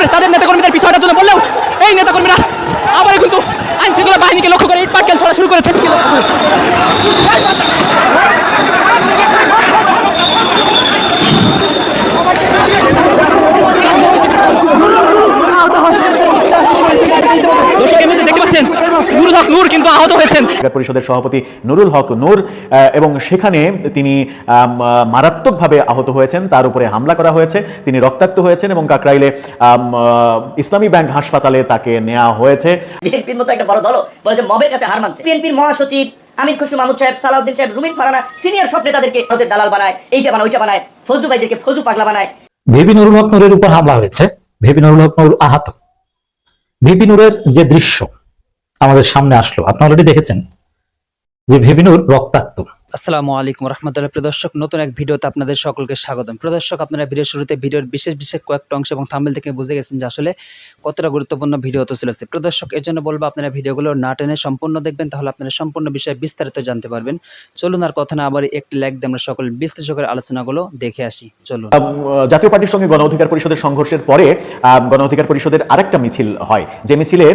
নূর তাদের নেতাকর্মীদের পিছু হটার জন্য বললেও এই নেতাকর্মীরা আবার কিন্তু আইন শৃঙ্খলা বাহিনীকে লক্ষ্য করে ইট পাটকেল ছড়া শুরু করেছে দর্শক এই মুহূর্তে দেখতে পাচ্ছেন নুরুল হক নূর কিন্তু আহত হয়েছেন। পরিষদের সভাপতি নুরুল হক নূর এবং সেখানে তিনি মারাত্মকভাবে আহত হয়েছেন। তার উপরে হামলা করা হয়েছে। তিনি রক্তাক্ত হয়েছেন এবং কাকরাইলে আহ, ইসলামী ব্যাংক হাসপাতালে তাকে নেওয়া হয়েছে। বিএনপির মতো একটা বড় দল বলেছে মবের কাছে হার মানছে। বিএনপির মহাসচিব আমির খুশু মাহমুদ সাহেব সালাউদ্দিন সাহেব রুমিন ফারানা সিনিয়র সব নেতাদেরকে ভারতের দালাল বানায় এইটা বানায় ওইটা বানায় ফজলু ভাইদেরকে ফজু পাগলা বানায়। ভিপি নুরুল হক নূরের উপর হামলা হয়েছে। ভিপি নুরুল হক নূর আহত। ভিপি নূরের যে দৃশ্য আমাদের সামনে আসলো। আপনি অলরেডি দেখেছেন যে ভেবিনুর রক্তাক্ত। আসসালামু আলাইকুম রহমতুল্লাহ। প্রদর্শক নতুন এক ভিডিওতে আপনাদের সকলকে স্বাগতম। প্রদর্শক আপনারা ভিডিও শুরুতে ভিডিওর বিশেষ বিশেষ কয়েকটা অংশ এবং থাম্বেল থেকে বুঝে গেছেন যে আসলে কতটা গুরুত্বপূর্ণ ভিডিও হতে চলেছে। প্রদর্শক এর জন্য বলব আপনারা ভিডিওগুলো না টেনে সম্পূর্ণ দেখবেন তাহলে আপনারা সম্পূর্ণ বিষয়ে বিস্তারিত জানতে পারবেন। চলুন আর কথা না আবার একটি লাইক দিয়ে আমরা সকল বিশ্লেষকের আলোচনাগুলো দেখে আসি। চলুন। জাতীয় পার্টির সঙ্গে গণ অধিকার পরিষদের সংঘর্ষের পরে আম, গণ অধিকার পরিষদের আরেকটা মিছিল হয়। যে মিছিলে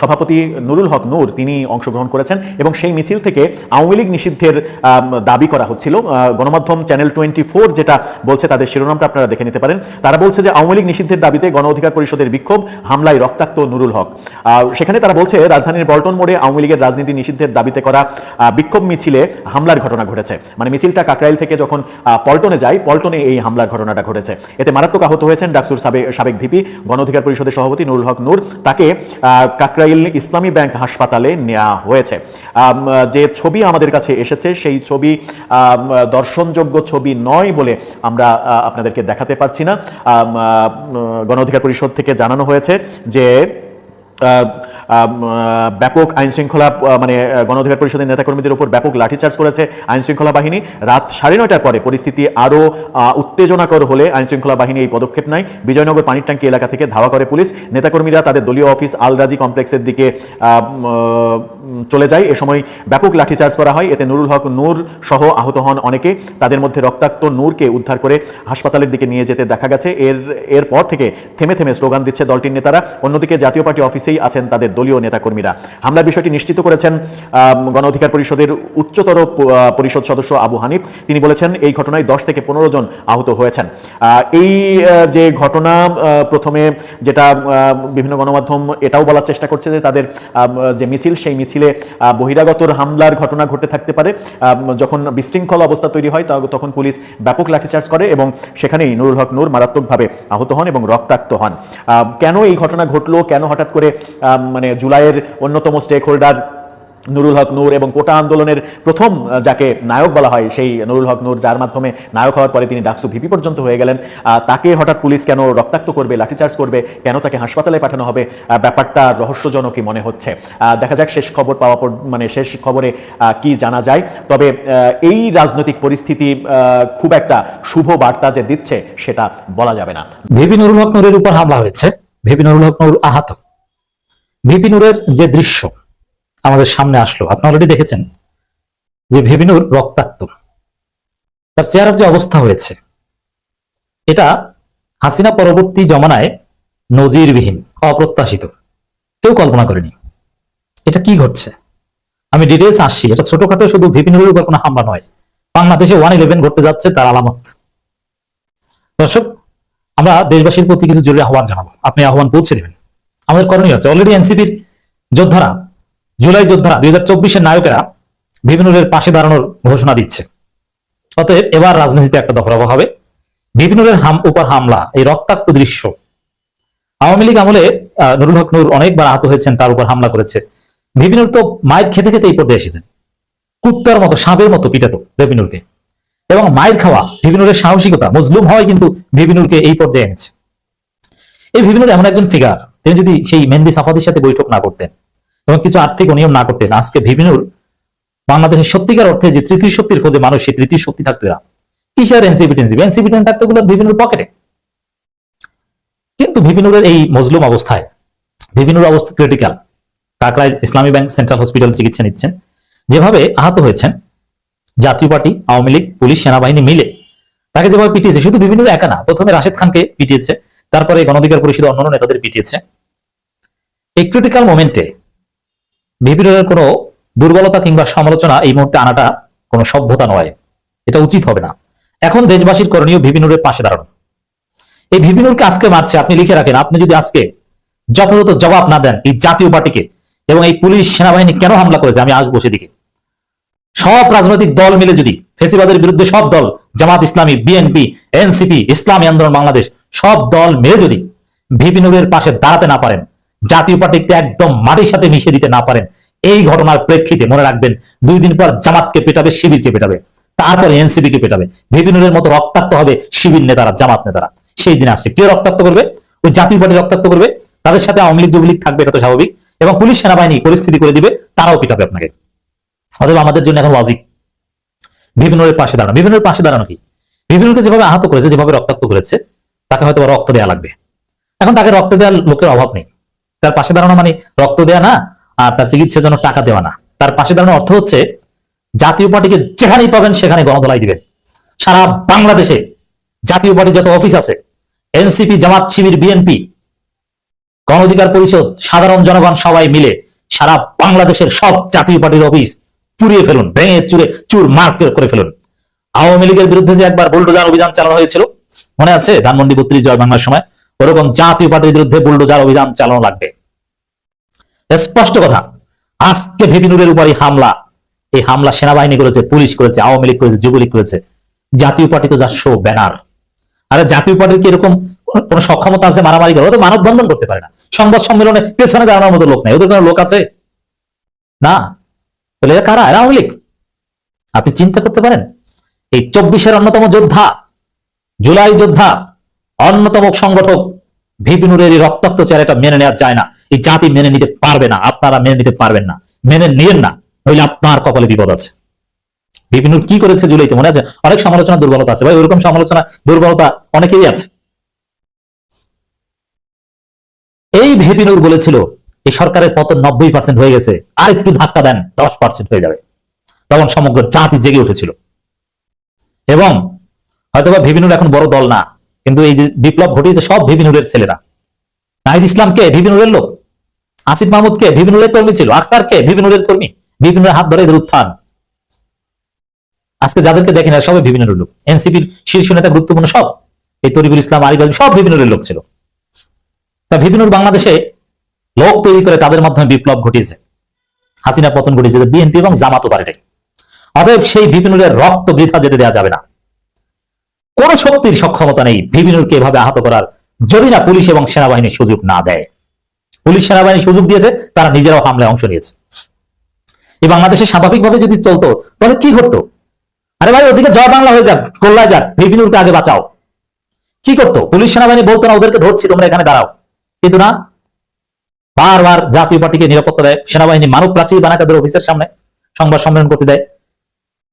সভাপতি নুরুল হক নূর তিনি অংশগ্রহণ করেছেন এবং সেই মিছিল থেকে আওয়ামী লীগ নিষিদ্ধের দাবি করা হচ্ছিল। গণমাধ্যম চ্যানেল টোয়েন্টি যেটা বলছে তাদের শিরোনামটা আপনারা দেখে নিতে পারেন। তারা বলছে যে আওয়ামী লীগ নিষিদ্ধের দাবিতে গণ অধিকার পরিষদের বিক্ষোভ, হামলায় রক্তাক্ত নুরুল হক। সেখানে তারা বলছে, রাজধানীর বল্টন মোড়ে আওয়ামী লীগের রাজনীতি নিষিদ্ধের দাবিতে করা বিক্ষোভ মিছিলে হামলার ঘটনা ঘটেছে। মানে মিছিলটা কাকরাইল থেকে যখন পল্টনে যায়, পল্টনে এই হামলার ঘটনাটা ঘটেছে। এতে মারাত্মক আহত হয়েছেন ডাকসুর সাবেক ভিপি, গণ অধিকার পরিষদের সভাপতি নুরুল হক নূর। তাকে কাকরাইল ইসলামী ব্যাংক হাসপাতালে নেওয়া হয়েছে। যে ছবি আমাদের কাছে এসেছে। সেই ছবি দর্শনযোগ্য ছবি নয় বলে আমরা আপনাদেরকে দেখাতে পারছি না। আম, আহ, গণ পরিষদ থেকে জানানো হয়েছে যে ব্যাপক আইন শৃঙ্খলা মানে আহ, গণ অধিকার পরিষদের নেতাকর্মীদের উপর ব্যাপক লাঠিচার্জ করেছে আইন শৃঙ্খলা বাহিনী। রাত সাড়ে নয়টার পরে পরিস্থিতি আরও উত্তেজনাকর হলে আইন শৃঙ্খলা বাহিনী এই পদক্ষেপ নেয়। বিজয়নগর পানির ট্যাঙ্কি এলাকা থেকে ধাওয়া করে পুলিশ। নেতাকর্মীরা তাদের দলীয় অফিস আলরাজি কমপ্লেক্সের দিকে চলে যায়। এ সময় ব্যাপক লাঠিচার্জ করা হয়। এতে নুরুল হক নূর সহ আহত হন অনেকে। তাদের মধ্যে রক্তাক্ত নূরকে উদ্ধার করে হাসপাতালের দিকে নিয়ে যেতে দেখা গেছে। এর, এরপর থেকে থেমে থেমে স্লোগান দিচ্ছে দলটির নেতারা। অন্যদিকে জাতীয় পার্টি অফিসেই আছেন তাদের দলীয় নেতাকর্মীরা। হামলার বিষয়টি নিশ্চিত করেছেন গণ অধিকার পরিষদের উচ্চতর পরিষদ সদস্য আবু হানিফ। তিনি বলেছেন, এই ঘটনায় দশ থেকে পনেরো জন আহত হয়েছেন। এই যে ঘটনা প্রথমে যেটা বিভিন্ন গণমাধ্যম এটাও বলার চেষ্টা করছে যে তাদের যে মিছিল, সেই মিছিলে আহ, বহিরাগতর হামলার ঘটনা ঘটে থাকতে পারে। যখন বিশৃঙ্খল অবস্থা তৈরি হয় তখন পুলিশ ব্যাপক লাঠিচার্জ করে এবং সেখানেই নুরুল হক নূর মারাত্মকভাবে আহত হন এবং রক্তাক্ত হন। কেন এই ঘটনা ঘটলো? কেন হঠাৎ করে মানে জুলাইয়ের অন্যতম স্টেক হোল্ডার নুরুল হক নূর এবং কোটা আন্দোলনের প্রথম যাকে নায়ক বলা হয়, সেই নুরুল হক নূর, যার মাধ্যমে নায়ক হওয়ার পরে তিনি ডাকসু ভিপি পর্যন্ত হয়ে গেলেন। তাকে হঠাৎ পুলিশ কেন রক্তাক্ত করবে, লাঠিচার্জ করবে, কেন তাকে হাসপাতালে পাঠানো হবে ব্যাপারটা রহস্যজনকই মনে হচ্ছে? দেখা যাক শেষ খবর পাওয়া মানে শেষ খবরে কি জানা যায়। তবে এই রাজনৈতিক পরিস্থিতি খুব একটা শুভ বার্তা যে দিচ্ছে, সেটা বলা যাবে না। ভিপি নুরুল হক নূরের উপর হামলা হয়েছে। ভিপি নুরুল হক নূর আহত। ভিপি নূরের যে দৃশ্য আমাদের সামনে আসলো। আপনি অলরেডি দেখেছেন যে ভিপি নূর রক্তাক্ত। তার চেহারার যে অবস্থা হয়েছে, এটা হাসিনা পরবর্তী জমানায় নজিরবিহীন, অপ্রত্যাশিত। কেউ কল্পনা করেনি। এটা কি ঘটছে? আমি ডিটেলস আসছি। এটা ছোটখাটো শুধু ভিপি নুরের উপর কোনো হামলা নয়। বাংলাদেশে ওয়ান ইলেভেন ঘটতে যাচ্ছে তার আলামত। দর্শক, আমরা দেশবাসীর প্রতি কিছু জরুরি আহ্বান জানাব। আপনি আহ্বান পৌঁছে দেবেন। আমাদের করণীয় আছে। অলরেডি এনসিপির যোদ্ধারা জুলাই যোদ্ধারা দুই হাজার নায়কেরা বিভিন্নের পাশে দাঁড়ানোর ঘোষণা দিচ্ছে। অতএব এবার রাজনীতিতে একটা দফরাফা হবে। বিভিন্নের হাম, উপর হামলা, এই রক্তাক্ত দৃশ্য। আওয়ামী লীগ আমলে নুরুল হক নূর অনেকবার আহত হয়েছেন, তার উপর হামলা করেছে। বিভিন্নর তো মায়ের খেতে খেতে এই পর্যায়ে এসেছেন। কুত্তার মতো, সাপের মতো পিটাতো বেবিনুরকে এবং মায়ের খাওয়া বিভিন্নের সাহসিকতা, মজলুম হওয়াই কিন্তু বিভিনুরকে এই পর্যায়ে এনেছে। এই বিভিন্নুর এমন একজন ফিগার তিনি যদি সেই মেহেন্দি সাফাদির সাথে বৈঠক না করতেন এবং কিছু আর্থিক অনিয়ম না করতেন আজকে বিভিনুর বাংলাদেশের সত্যিকার অর্থে যে তৃতীয় শক্তির খোঁজে মানুষ, সেই তৃতীয় শক্তি থাকতো না কিসের এনসিপি টেনসিপি থাকতো গুলো বিভিন্নুর পকেটে কিন্তু বিভিন্নুরের এই মজলুম অবস্থায় বিভিন্নুর অবস্থা ক্রিটিক্যাল কাকরাইল ইসলামী ব্যাংক সেন্ট্রাল হসপিটাল চিকিৎসা নিচ্ছেন। যেভাবে আহত হয়েছেন, জাতীয় পার্টি, আওয়ামী লীগ, পুলিশ, সেনাবাহিনী মিলে, তাকে যেভাবে পিটিয়েছে, শুধু বিভিন্ন একা না, প্রথমে রাশেদ খানকে পিটিয়েছে, তারপরে গণধিকার পরিষদ অন্যান্য নেতাদের পিটিয়েছে। এই ক্রিটিক্যাল মোমেন্টে বিভিন্নের কোনো দুর্বলতা কিংবা সমালোচনা এই মুহূর্তে আনাটা কোনো সভ্যতা নয়। এটা উচিত হবে না। এখন দেশবাসীর করণীয় বিভিন্নের পাশে দাঁড়ানো। এই বিভিন্নকে আজকে মারছে, আপনি লিখে রাখেন, আপনি যদি আজকে যথাযথ জবাব না দেন এই জাতীয় পার্টিকে এবং এই পুলিশ সেনাবাহিনী কেন হামলা করেছে, আমি আসব সেদিকে। সব রাজনৈতিক দল মিলে যদি ফেসিবাদের বিরুদ্ধে সব দল, জামাত ইসলামী, বিএনপি, এনসিপি, ইসলামী আন্দোলন, বাংলাদেশ, সব দল মিলে যদি ভিপি নুরের পাশে দাঁড়াতে না পারেন জাতীয় পার্টিকে একদম মাটির সাথে মিশিয়ে দিতে না পারেন। এই ঘটনার প্রেক্ষিতে মনে রাখবেন, দুই দিন পর জামাতকে পেটাবে, শিবিরকে পেটাবে, তারপরে এনসিপি কে পেটাবে ভিপি মতো রক্তাক্ত হবে শিবির নেতারা, জামাত নেতারা। সেই দিন আসছে। কে রক্তাক্ত করবে? ওই জাতীয় পার্টি রক্তাক্ত করবে। তাদের সাথে আওয়ামী লীগ, যুবলীগ থাকবে, এটা তো স্বাভাবিক। এবং পুলিশ সেনাবাহিনী পরিস্থিতি করে দিবে, তারাও পিটাবে আপনাকে। অথবা আমাদের জন্য এখন ওয়াজিব। বিভিন্নের পাশে দাঁড়ানো। বিভিন্নের পাশে দাঁড়ানো কি? বিভিন্নকে যেভাবে আহত করেছে, যেভাবে রক্তাক্ত করেছে, তাকে হয়তো রক্ত দেওয়া লাগবে। এখন তাকে রক্ত দেওয়ার লোকের অভাব নেই। তার পাশে দাঁড়ানো মানে রক্ত দেওয়া না, আর তার চিকিৎসার জন্য টাকা দেওয়া না। তার পাশে দাঁড়ানোর অর্থ হচ্ছে, জাতীয় পার্টিকে যেখানেই পাবেন সেখানে গণদলাই দিবেন। সারা বাংলাদেশে জাতীয় পার্টি যত অফিস আছে, এনসিপি, জামাত, শিবির, বিএনপি, গণ অধিকার পরিষদ, সাধারণ জনগণ সবাই মিলে সারা বাংলাদেশের সব জাতীয় পার্টির অফিস পুড়িয়ে ফেলুন, ভেঙে চুরে চুর মার করে ফেলুন। আওয়ামী লীগের বিরুদ্ধে যে একবার বুলডোজার অভিযান চালানো হয়েছিল, মনে আছে? ধানমন্ডি বত্রিশ জয় বাংলার সময়। ওরকম জাতীয় পার্টির বিরুদ্ধে বুলডোজার অভিযান চালানো লাগবে। স্পষ্ট কথা। আজকে ভেবিনুরের উপরই হামলা। এই হামলা সেনাবাহিনী করেছে, পুলিশ করেছে, আওয়ামী লীগ করেছে, যুবলীগ করেছে। জাতীয় পার্টি তো যা শো ব্যানার আরে জাতীয় পার্টির কি এরকম কোন সক্ষমতা আছে মারামারি করে ও তো মানববন্ধন করতে পারে না। সংবাদ সম্মেলনে পেছনে দাঁড়ানোর মতো লোক নাই। ওদের কোনো লোক আছে? না। তাহলে এরা কারা? এরা আওয়ামী লীগ। আপনি চিন্তা করতে পারেন। এই চব্বিশের অন্যতম যোদ্ধা, জুলাই যোদ্ধা অন্যতম সংগঠক ভিপিনুরের এই রক্তাক্ত চেহারাটা মেনে নেওয়া যায় না। এই জাতি মেনে নিতে পারবে না। আপনারা মেনে নিতে পারবেন না। মেনে নিয়েন না, নইলে আপনার কপালে বিপদ আছে। বিপিনুর কি করেছে জুলাইতে মনে আছে? অনেক সমালোচনা, দুর্বলতা আছে। ভাই, ওরকম সমালোচনা, দুর্বলতা অনেকেরই আছে। এই ভেপিনুর বলেছিল, এই সরকারের পতন নব্বই পার্সেন্ট হয়ে গেছে। আর একটু ধাক্কা দেন, দশ পার্সেন্ট হয়ে যাবে। তখন সমগ্র জাতি জেগে উঠেছিল। এবং হয়তোবা ভিবিনুর এখন বড় দল না। কিন্তু এই যে বিপ্লব ঘটিয়েছে, সব ভিবিনুরের ছেলেরা। নাহিদ ইসলামকে ভিবিনুরের লোক, আসিফ মাহমুদকে ভিবিনুরের কর্মী ছিল, আখতারকে ভিবিনুরের কর্মী ভিবিনুরের হাত ধরে এদের উত্থান। আজকে যাদেরকে দেখেন সবাই ভিবিনুরের লোক। এনসিপির শীর্ষ নেতা গুরুত্বপূর্ণ সব, এই তরিকুল ইসলাম আরিফ সব ভিবিনুরের লোক ছিল। তা ভিবিনুর বাংলাদেশে লোক তৈরি করে তাদের মাধ্যমে বিপ্লব ঘটিয়েছে। হাসিনা পতন ঘটিয়েছে বিএনপি এবং জামাতও পারে অতএব সেই ভিবিনুরের রক্ত বৃথা যেতে দেওয়া যাবে না। কোন শক্তির সক্ষমতা নেই। ভিবিনুরকে এভাবে আহত করার। যদি না পুলিশ এবং সেনাবাহিনী সুযোগ না দেয়। পুলিশ সেনাবাহিনী সুযোগ দিয়েছে, তারা নিজেরাও হামলায় অংশ নিয়েছে। এই বাংলাদেশে স্বাভাবিকভাবে যদি চলতো, তাহলে কি ঘটতো? আরে ভাই, ওদিকে জয় বাংলা হয়ে যাক, গোল্লায় যাক ভিবিনুরকে আগে বাঁচাও। কি করতো? পুলিশ সেনাবাহিনী বলতো না, ওদেরকে ধরছি, তোমরা এখানে দাঁড়াও। কিন্তু না। বারবার জাতীয় পার্টিকে নিরাপত্তা দেয়। সেনাবাহিনী মানব প্রাচীর বানায় তাদের অফিসের সামনে সংবাদ সম্মেলন করতে দেয়।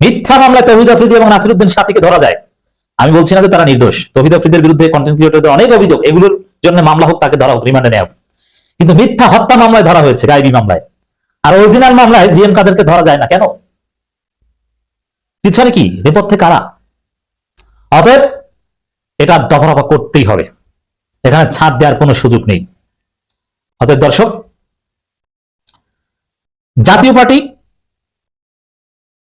মিথ্যা মামলায় তহিদ আফ্রিদি এবং নাসিরুদ্দিন সাথীকে ধরা যায়। আমি বলছি না যে তারা নির্দোষ। তহিদ আফ্রিদের বিরুদ্ধে কন্টেন্ট ক্রিয়েটরদের অনেক অভিযোগ, এগুলোর জন্য মামলা হোক, তাকে ধরা হোক রিমান্ডে নেওয়া কিন্তু মিথ্যা হত্যা মামলায় ধরা হয়েছে গাইবি মামলায়। আর অরিজিনাল মামলায় জিএম কাদেরকে ধরা যায় না, কেন? পিছনে কি? নেপথ্যে কারা? অতএব এটা দফারফা করতেই হবে। এখানে ছাড় দেওয়ার কোনো সুযোগ নেই। অতএব দর্শক, জাতীয় পার্টি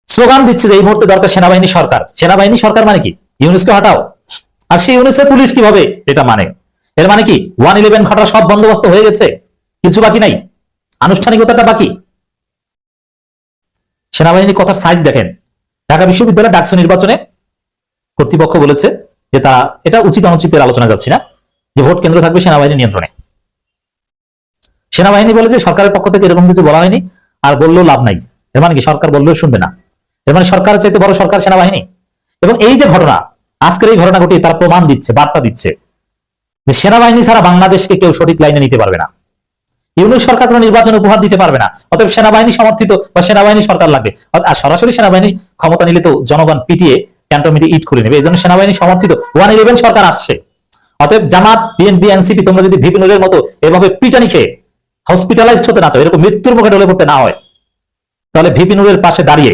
স্লোগান দিচ্ছে যে এই মুহূর্তে দরকার সেনাবাহিনী সরকার। সেনাবাহিনী সরকার মানে কি? ইউনুসকে হটাও। আর সেই ইউনুসের পুলিশ কীভাবে এটা মানে? এর মানে কি? ওয়ান ইলেভেন ঘটা সব বন্দোবস্ত হয়ে গেছে? কিছু বাকি নাই? আনুষ্ঠানিকতাটা বাকি? সেনাবাহিনীর কথার সাইজ দেখেন। ঢাকা বিশ্ববিদ্যালয় ডাকসু নির্বাচনে কর্তৃপক্ষ বলেছে যে তারা, এটা উচিত অনুচিতের আলোচনা, যাচ্ছি না, যে ভোট কেন্দ্র থাকবে সেনাবাহিনীর নিয়ন্ত্রণে। সেনাবাহিনী বলে যে সরকারের পক্ষ থেকে এরকম কিছু বলা হয়নি, আর বললেও লাভ নাই। এর মানে কি? সরকার বললেও শুনবে না। এর মানে সরকারের চাইতে বড় সরকার সেনাবাহিনী? এবং এই যে ঘটনা, আজকের এই ঘটনা ঘটিয়ে তারা প্রমাণ দিচ্ছে, বার্তা দিচ্ছে যে সেনাবাহিনী ছাড়া বাংলাদেশকে কেউ সঠিক লাইনে নিতে পারবে না। ইউনিট সরকার কোনো নির্বাচন উপহার দিতে পারবে না, অতএব সেনাবাহিনী সমর্থিত বা সেনাবাহিনী সরকার লাগবে। আর সরাসরি সেনাবাহিনী ক্ষমতা নিলে তো জনগণ পিটিয়ে ক্যান্টনমেন্টে ইট করে নেবে। এই জন্য সেনাবাহিনী সমর্থিত। ওয়ান ইলেভেন সরকার আসছে। অতএব জামাত, বিএনপি, এনসিপি, তোমরা যদি ভিপিনুরের মতো এভাবে পিটানি খেয়ে হসপিটালাইজড হতে না চাও, এরকম মৃত্যুর মুখে ঢলে পড়তে না হয়, তাহলে ভিপিনুরের পাশে দাঁড়িয়ে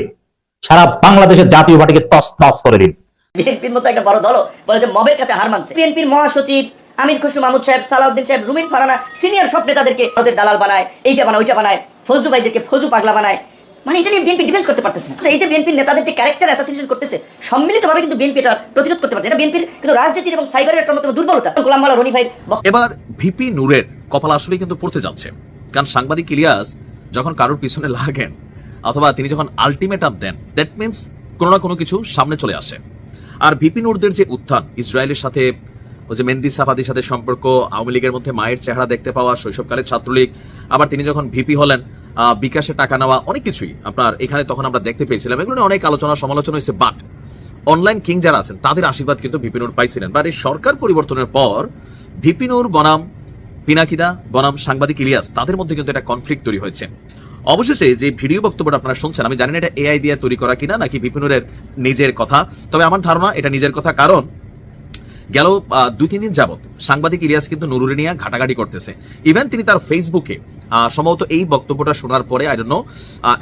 সারা বাংলাদেশের জাতীয় পার্টিকে তস তস করে দিন। বিএনপির মতো একটা বড় দল বলে যে মবের কাছে হার মানছে। বিএনপির মহাসচিব আমির খুশরু মাহমুদ সাহেব সালাউদ্দিন সাহেব রুমিন ফারানা সিনিয়র সব নেতাদেরকে ভারতের দালাল বানায় এইটা বানায় ওইটা বানায় ফজলু ভাইদেরকে ফজু পাগলা বানায়। মানে এটা নিয়ে বিএনপি ডিফেন্স করতে পারতেছে না। এই যে বিএনপির নেতাদের যে ক্যারেক্টার অ্যাসাসিনেশন করতেছে সম্মিলিতভাবে কিন্তু বিএনপি এটা প্রতিরোধ করতে পারছে এটা বিএনপির কিন্তু রাজনীতির এবং সাইবারের একটা অন্যতম দুর্বলতা। গোলাম মালা রনি ভাই এবার ভিপি নূরের কপাল আসলে কিন্তু পড়তে যাচ্ছে। কারণ সাংবাদিক ইলিয়াস যখন কারোর পিছনে লাগেন অথবা তিনি যখন আলটিমেটাম দেন দ্যাট মিনস কোনো না কোনো কিছু সামনে চলে আসে। আর ভিপি নূরদের যে উত্থান, ইসরায়েলের সাথে ওই যে মেন্দি সাফাদির সাথে সম্পর্ক, আওয়ামী লীগের মধ্যে মায়ের চেহারা দেখতে পাওয়া শৈশবকালের ছাত্রলীগ, আবার তিনি যখন ভিপি হলেন বিকাশে টাকা নেওয়া, অনেক কিছুই আপনার এখানে তখন আমরা দেখতে পেয়েছিলাম। এগুলো অনেক আলোচনা, সমালোচনা হয়েছে বাট অনলাইন কিং যারা আছেন, তাদের আশীর্বাদ কিন্তু ভিপিনুর পাইছিলেন। বাট এই সরকার পরিবর্তনের পর ভিপিনুর বনাম পিনাকিদা, বনাম সাংবাদিক ইলিয়াস, তাদের মধ্যে কিন্তু একটা কনফ্লিক্ট তৈরি হয়েছে। অবশেষে যে ভিডিও বক্তব্যটা আপনারা শুনছেন, আমি জানি না এটা এআই দিয়ে তৈরি করা কিনা, নাকি বিপিনুরের নিজের কথা, তবে আমার ধারণা এটা নিজের কথা, কারণ গেল দুই তিন দিন যাবত সাংবাদিক ইলিয়াস কিন্তু নুরুরে নিয়ে ঘাটাঘাটি করতেছে। ইভেন তিনি তার ফেসবুকে সম্ভবত এই বক্তব্যটা শোনার পরে আই নো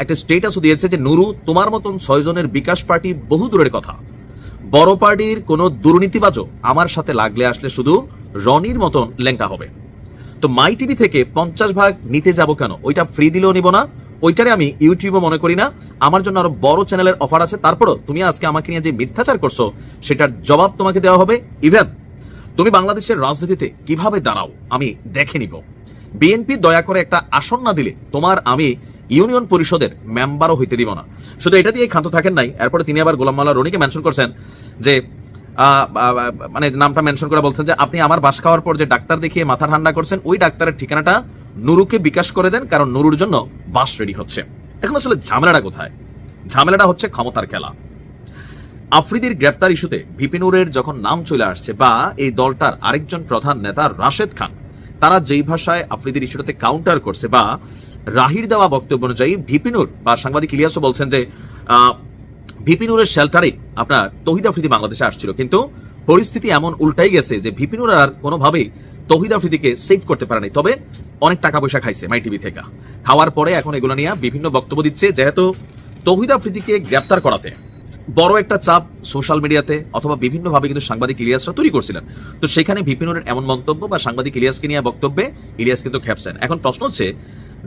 একটা স্টেটাসও দিয়েছে যে, নুরু, তোমার মতন ছয়জনের বিকাশ পার্টি বহু দূরের কথা। বড় পার্টির কোনো দুর্নীতিবাজও আমার সাথে লাগলে আসলে শুধু রনির মতন লেঙ্কা হবে। তো মাই টিভি থেকে পঞ্চাশ ভাগ নিতে যাব কেন? ওইটা ফ্রি দিলেও নিব না। ওইটারে আমি ইউটিউবও মনে করি না। আমার জন্য আরও বড় চ্যানেলের অফার আছে। তারপরও তুমি আজকে আমাকে নিয়ে যে মিথ্যাচার করছ, সেটার জবাব তোমাকে দেওয়া হবে। ইভেন তুমি বাংলাদেশের রাজনীতিতে কীভাবে দাঁড়াও, আমি দেখে নিব। বিএনপি দয়া করে একটা আসন না দিলে তোমার আমি ইউনিয়ন পরিষদের মেম্বারও হইতে দিব না। শুধু এটা দিয়ে ক্ষান্ত থাকেন নাই, এরপরে তিনি আবার গোলাম মাল্লা রনিকে মেনশন করছেন যে মানে নামটা মেনশন করে বলছেন যে আপনি আমার বাস খাওয়ার পর যে ডাক্তার দেখিয়ে মাথা ঠান্ডা করছেন, ওই ডাক্তারের ঠিকানাটা নুরুকে বিকাশ করে দেন, কারণ নুরুর জন্য বাস রেডি হচ্ছে। এখন আসলে ঝামেলাটা কোথায়? ঝামেলাটা হচ্ছে ক্ষমতার খেলা। আফ্রিদির গ্রেপ্তার ইস্যুতে ভিপিনুরের যখন নাম চলে আসছে বা এই দলটার আরেকজন প্রধান নেতা রাশেদ খান, তারা যেই ভাষায় আফ্রিদির ইস্যুটাতে কাউন্টার করছে বা রাহির দেওয়া বক্তব্য অনুযায়ী ভিপিনুর বা সাংবাদিক ইলিয়াসও বলছেন যে ভিপিনুরের শেল্টারে আপনার তহিদ আফ্রিদি বাংলাদেশে আসছিল। কিন্তু পরিস্থিতি এমন উল্টাই গেছে যে ভিপিনুর আর কোনোভাবেই তহিদ আফ্রিদিকে সেভ করতে পারে নাই তবে অনেক টাকা পয়সা খাইছে মাই টিভি থেকে। খাওয়ার পরে এখন এগুলো নিয়ে বিভিন্ন বক্তব্য দিচ্ছে, যেহেতু তহিদ আফ্রিদিকে গ্রেপ্তার করাতে বড় একটা চাপ সোশ্যাল মিডিয়াতে অথবা বিভিন্নভাবে কিন্তু সাংবাদিক ইলিয়াসরা তৈরি করছিলেন। তো সেখানে ভিপিনুরের এমন মন্তব্য বা সাংবাদিক ইলিয়াসকে নিয়ে বক্তব্যে ইলিয়াস কিন্তু খেপছেন। এখন প্রশ্ন হচ্ছে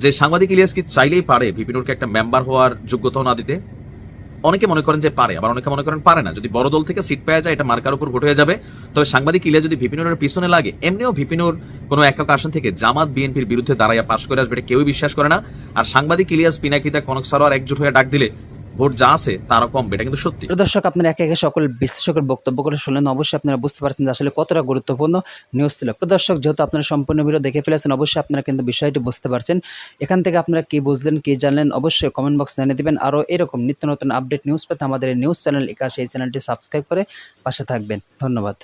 যে সাংবাদিক ইলিয়াস কি চাইলেই পারে ভিপিনুরকে একটা মেম্বার হওয়ার যোগ্যতাও না দিতে? অনেকে মনে করেন যে পারে, আবার অনেকে মনে করেন পারে না। যদি বড় দল থেকে সিট পাওয়া যায়, এটা মার্কার উপর ভোট হয়ে যাবে। তবে সাংবাদিক ইলিয়া যদি ভিপিনুরের পিছনে লাগে, এমনিও ভিপিনুর কোনো একক আসন থেকে জামাত বিএনপির বিরুদ্ধে দাঁড়াইয়া পাশ করে আসবে, এটা কেউই বিশ্বাস করে না। আর সাংবাদিক ইলিয়াস, পিনাকিতা, কনক সারোয়ার একজোট হয়ে ডাক দিলে ভোট যা আছে তারও কমবে এটা কিন্তু সত্যি। দর্শক, আপনারা একে একে সকল বিশ্লেষকের বক্তব্য করে শুনলেন। অবশ্যই আপনারা বুঝতে পারছেন যে আসলে কতটা গুরুত্বপূর্ণ নিউজ ছিল। প্রিয় দর্শক, যেহেতু আপনারা সম্পূর্ণ ভিডিও দেখে ফেলেছেন, অবশ্যই আপনারা কিন্তু বিষয়টি বুঝতে পারছেন। এখান থেকে আপনারা কি বুঝলেন, কি জানলেন, অবশ্যই কমেন্ট বক্স জানিয়ে দিবেন। আরও এরকম নিত্য নতুন আপডেট নিউজ পেতে আমাদের নিউজ চ্যানেল একাশে এই চ্যানেলটি সাবস্ক্রাইব করে পাশে থাকবেন। ধন্যবাদ।